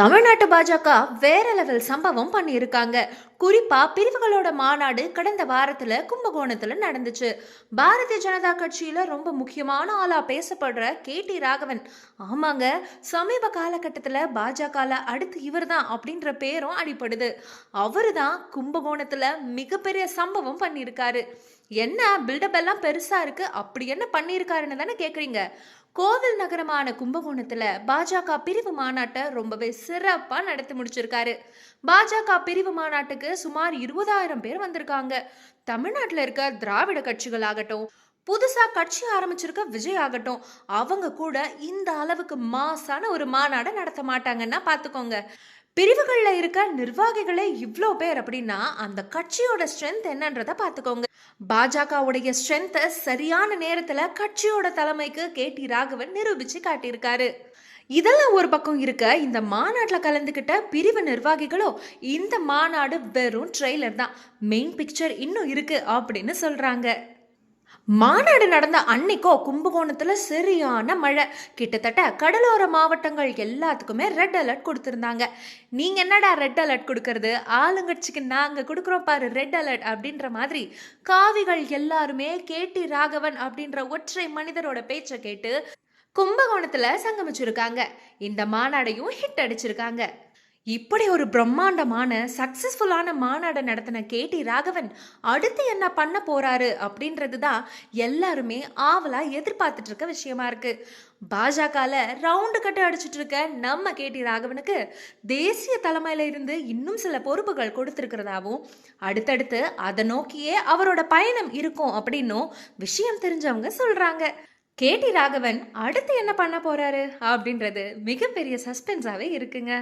தமிழ்நாட்டு பாஜக வேற லெவல் சம்பவம் பண்ணியிருக்காங்க. குறிப்பா பிரிவுகளோட மாநாடு கடந்த வாரத்துல கும்பகோணத்துல நடந்துச்சு. பாரதிய ஜனதா கட்சியில ரொம்ப முக்கியமான ஆளா பேசப்படுற கே டி ராகவன். ஆமாங்க சமீப காலகட்டத்துல பாஜகல அடுத்து இவர் தான் அப்படின்ற பேரும் அடிப்படுது அவருதான் கும்பகோணத்துல மிகப்பெரிய சம்பவம் பண்ணியிருக்காரு. என்ன பில்டப் எல்லாம் பெருசா இருக்கு அப்படி என்ன பண்ணியிருக்காருன்னு தானே கேக்குறீங்க. கோவில் நகரமான கும்பகோணத்துல பாஜக பிரிவு மாநாட்டை ரொம்பவே சிறப்பா நடத்தி முடிச்சிருக்காரு. பாஜக பிரிவு மாநாட்டுக்கு சுமார் இருபதாயிரம் பேர் வந்திருக்காங்க. தமிழ்நாட்டில் இருக்க திராவிட கட்சிகள் ஆகட்டும் புதுசா கட்சி ஆரம்பிச்சிருக்க விஜய் ஆகட்டும் அவங்க கூட இந்த அளவுக்கு மாசான ஒரு மாநாடை நடத்த மாட்டாங்கன்னா பாத்துக்கோங்க. பிரிவுகளில் இருக்க நிர்வாகிகளே இவ்வளோ பேர் அப்படின்னா அந்த கட்சியோட ஸ்ட்ரென்த் என்னன்றதை பார்த்துக்கோங்க பாஜகவுடைய ஸ்ட்ரென்த்தை சரியான நேரத்தில் கட்சியோட தலைமைக்கு கே டி ராகவன் நிரூபிச்சு காட்டியிருக்காரு. இதெல்லாம் ஒரு பக்கம் இருக்க இந்த மாநாட்டில் கலந்துக்கிட்ட பிரிவு நிர்வாகிகளோ இந்த மாநாடு வெறும் ட்ரெய்லர் தான். மெயின் பிக்சர் இன்னும் இருக்கு அப்படின்னு சொல்றாங்க. மாநாடு நடந்த அன்னைக்கோ கும்பகோணத்துல சரியான மழை. கிட்டத்தட்ட கடலோர மாவட்டங்கள் எல்லாத்துக்குமே ரெட் அலர்ட் கொடுத்துருந்தாங்க. நீங்க என்னடா ரெட் அலர்ட் கொடுக்கறது? ஆளுங்கட்சிக்கு நாங்க கொடுக்குறோம் பாரு ரெட் அலர்ட் அப்படின்ற மாதிரி காவிகள் எல்லாருமே கேட்டி ராகவன் அப்படின்ற ஒற்றை மனிதரோட பேச்சை கேட்டு கும்பகோணத்துல சங்கமிச்சிருக்காங்க. இந்த மாநாடையும் ஹிட் அடிச்சிருக்காங்க. இப்படி ஒரு பிரம்மாண்டமான சக்சஸ்ஃபுல்லான மாநாடு நடத்தின கே டி ராகவன் அடுத்து என்ன பண்ண போறாரு அப்படின்றது தான் எல்லாருமே ஆவலா எதிர்பார்த்துட்டு இருக்க விஷயமா இருக்கு. பாஜகல ரவுண்டு கட்டு அடிச்சுட்டு இருக்க நம்ம கே டி ராகவனுக்கு தேசிய தலைமையில இருந்து இன்னும் சில பொறுப்புகள் கொடுத்துருக்கிறதாவும் அடுத்தடுத்து அதை நோக்கியே அவரோட பயணம் இருக்கும் அப்படின்னும் விஷயம் தெரிஞ்சவங்க சொல்றாங்க. கே டி ராகவன் அடுத்து என்ன பண்ண போறாரு அப்படின்றது மிகப்பெரிய சஸ்பென்ஸாவே இருக்குங்க.